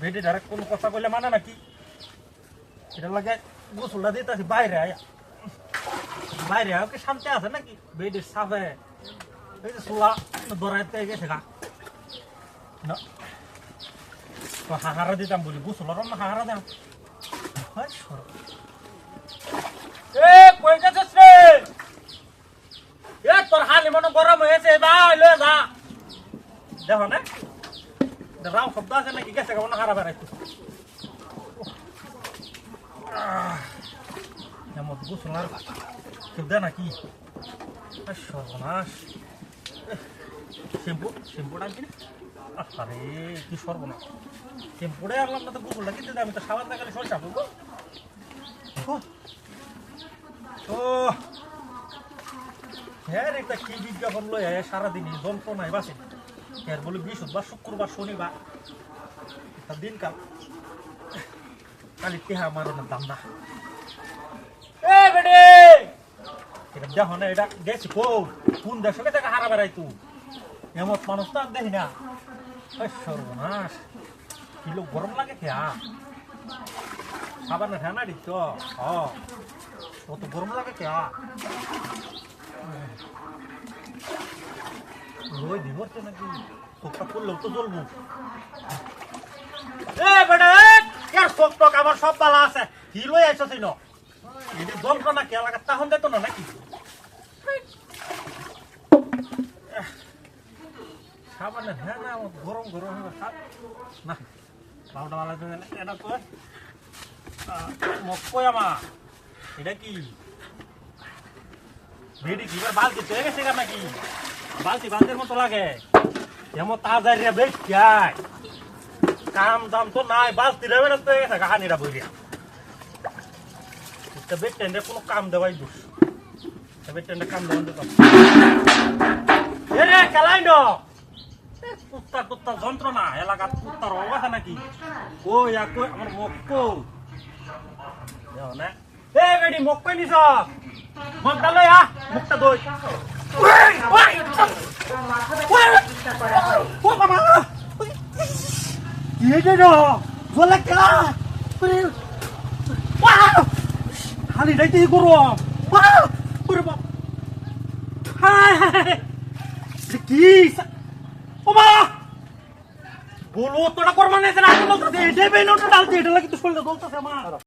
বেটি ধারে কোনো কথা কইলে মানে নাকি এটা লাগে গোসলটা দিতে আছি বাইরে আয়া বাইরে আয়া কি শান্তি আছে নাকি বেটির সাফে এই যে সোলা দরাইতে গেছে গা না হাহারা দিতাম বলি গোসলের না হাহারা দাম এ কই গেছিস রে এ তোর হালি মনে গরম হয়েছে যা লয়ে যা দেখো না রাম শব্দ আছে নাকি? গেছে কেমন হারা বেড়াইতো এমন গোসলার দেয় নাকি? সর্বনাশ। শ্যাম্পু শ্যাম্পুটা কিনে আরে কি সর্বনাশ। শ্যাম্পুটাই আনলাম না তো গোসলটা। কিনতে আমি তো সাবান দেখালে সরষা বলব ও হ্যাঁ রে, একটা কি বিজ্ঞাপন লই আয় সারাদিনই যন্ত্রণায় বাসে এর বলে বৃহস্পতিবার, শুক্রবার, শনিবার, একটা দিনকাল খালি টেহা মারানোর দাম না। এটা দেখো না, এটা গেছি কো কোন দেশ? দেখা, হারা বেড়াই তুই। এমন মানুষ তো আর দেখি না। সর্বনাশ। কিলো গরম লাগে খেয়া সাবান ঠান্ডা দিচ্ছ? হ। কত গরম লাগে খেয়া রোজ দিবস নাকি? তোকটা করলেও তো জ্বলবো। এ বেটা এর শোক টোক আমার সব বালা আছে। কি লই আইছস ইনো এদি যন্ত্রণা কে লাগা তাহন দেতো না নাকি? সাবানে হ্যাঁ না, আমার গরম গরম হবে না তো এটা তো মক্কই আমা এটা কি? বেডি কি বালতি তো গেছে গা নাকি? বালতি বালতির মতো লাগে। যেমন তাজার রে বেশ কাম দাম তো নাই, বালতি রে বেড়ে তো গেছে কাহানিটা বইরিয়া একটা বেড টেন্ডে কোনো কাম দেওয়াই দোষ। বেড টেন্ডে কাম দেওয়ান দিতাম এ রে খেলাইন্ড কুত্তা কুত্তা, যন্ত্রণা। এলাকার কুত্তার অবস্থা নাকি? ও ইয়া কই, আমার মক্কো না। এ বেডি মক্কো নিছ। মগটা লই আ মুখটা দই ওই ওই ওই, ও বাবা কি নো বলে কেলা ওরে ওয়াও খালি রাইতে গরম ওয়াও ওরে বাবা হাই হাই কি? সা- বলো তোটা করবা না এটা আগে বলতেছে এটা বেনোটা ডালতে, এটা লাগে তো শরীরে জ্বলতেছে আমার।